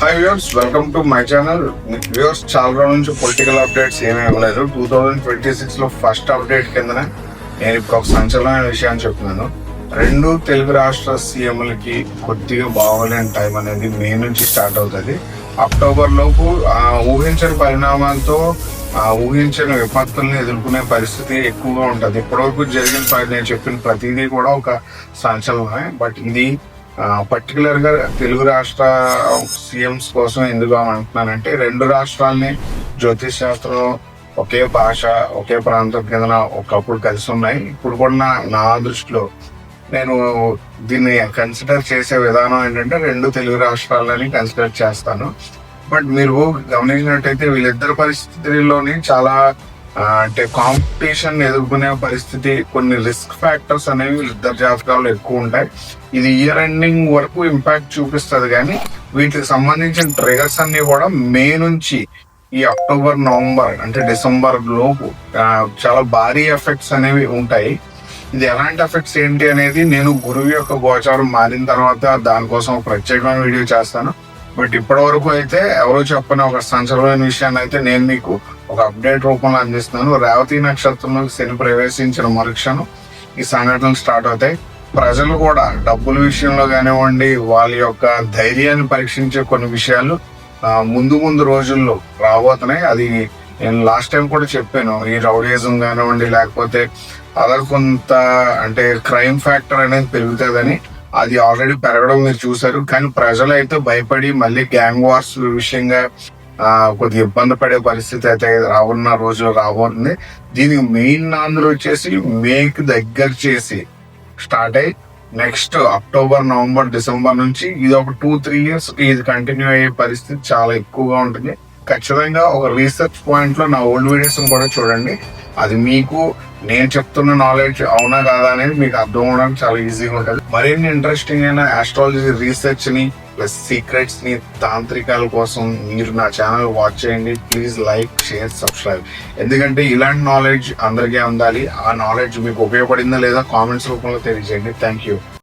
Hi viewers welcome to my channel viewers చాలా రోజుల నుంచి పొలిటికల్ అప్డేట్స్ ఏమీ ఇవ్వలేదు. టూ థౌజండ్ ట్వంటీ సిక్స్లో ఫస్ట్ అప్డేట్ కిందనే నేను ఇప్పుడు ఒక సంచలనమైన విషయాన్ని చెప్తున్నాను. రెండు తెలుగు రాష్ట్ర సీఎంలకి కొద్దిగా బాగోలేని టైం అనేది మే నుంచి స్టార్ట్ అవుతుంది. అక్టోబర్ లోపు ఊహించని పరిణామాలతో ఊహించని విపత్తుల్ని ఎదుర్కొనే పరిస్థితి ఎక్కువగా ఉంటుంది. ఇప్పటివరకు జరిగిన నేను చెప్పిన ప్రతిదీ కూడా ఒక సంచలనమే. బట్ ఇది పర్టికులర్గా తెలుగు రాష్ట్ర సీఎంస్ కోసం ఎందుకు అంటున్నానంటే రెండు రాష్ట్రాలని జ్యోతిష్ శాస్త్రం ఒకే భాష ఒకే ప్రాంతం కింద ఒకప్పుడు కలిసి ఉన్నాయి. ఇప్పుడు కూడా నా నా దృష్టిలో నేను దీన్ని కన్సిడర్ చేసే విధానం ఏంటంటే రెండు తెలుగు రాష్ట్రాలని కన్సిడర్ చేస్తాను. బట్ మీరు గమనించినట్టయితే వీళ్ళిద్దరి పరిస్థితుల్లోని చాలా అంటే కాంపిటీషన్ ఎదుర్కొనే పరిస్థితి కొన్ని రిస్క్ ఫ్యాక్టర్స్ అనేవి ఇద్దరు జాతకాల్లో ఎక్కువ ఉంటాయి. ఇది ఇయర్ ఎండింగ్ వరకు ఇంపాక్ట్ చూపిస్తుంది కానీ వీటికి సంబంధించిన ట్రిగర్స్ అన్ని కూడా మే నుంచి ఈ అక్టోబర్ నవంబర్ అంటే డిసెంబర్ లోపు చాలా భారీ ఎఫెక్ట్స్ అనేవి ఉంటాయి. ఇది ఎలాంటి ఎఫెక్ట్స్ ఏంటి అనేది నేను గురువు యొక్క గోచారం మారిన తర్వాత దానికోసం ఒక ప్రత్యేకమైన వీడియో చేస్తాను. బట్ ఇప్పటి వరకు అయితే ఎవరో చెప్పని ఒక సంచలన విషయాన్ని అయితే నేను మీకు ఒక అప్డేట్ రూపంలో అందిస్తున్నాను. రేవతి నక్షత్రంలో శని ప్రవేశించిన మరుక్షణం ఈ సంఘటనలు స్టార్ట్ అవుతాయి. ప్రజలు కూడా డబ్బుల విషయంలో కానివ్వండి వాళ్ళ యొక్క ధైర్యాన్ని పరీక్షించే కొన్ని విషయాలు ముందు ముందు రోజుల్లో రాబోతున్నాయి. అది నేను లాస్ట్ టైం కూడా చెప్పాను. ఈ రౌడీజం కానివ్వండి లేకపోతే అదర్ కొంత అంటే క్రైమ్ ఫ్యాక్టర్ అనేది పెరుగుతుందని అది ఆల్రెడీ పెరగడం మీరు చూసారు కానీ ప్రజలు అయితే భయపడి మళ్ళీ గ్యాంగ్ వార్స్ విషయంగా కొద్దిగా ఇబ్బంది పడే పరిస్థితి అయితే రావున్న రోజులు రాబోతుంది. దీనికి మెయిన్ నాందులు వచ్చేసి మేకి దగ్గర చేసి స్టార్ట్ అయ్యి నెక్స్ట్ అక్టోబర్ నవంబర్ డిసెంబర్ నుంచి ఇది ఒక టూ త్రీ ఇయర్స్ ఇది కంటిన్యూ అయ్యే పరిస్థితి చాలా ఎక్కువగా ఉంటుంది. ఖచ్చితంగా ఒక రీసెర్చ్ పాయింట్లో నా ఓల్డ్ వీడియోస్ కూడా చూడండి. అది మీకు నేను చెప్తున్న నాలెడ్జ్ అవునా కాదా అనేది మీకు అర్థం అవడానికి చాలా ఈజీగా ఉంటుంది. మరిన్ని ఇంట్రెస్టింగ్ అయిన ఆస్ట్రాలజీ రీసెర్చ్ని ప్లస్ సీక్రెట్స్ని తాంత్రికాల కోసం మీరు నా ఛానల్ వాచ్ చేయండి. ప్లీజ్ లైక్ షేర్ సబ్స్క్రైబ్ ఎందుకంటే ఇలాంటి నాలెడ్జ్ అందరికీ ఉండాలి ఆ నాలెడ్జ్ మీకు ఉపయోగపడిందా లేదా కామెంట్స్ రూపంలో తెలియజేయండి. Thank you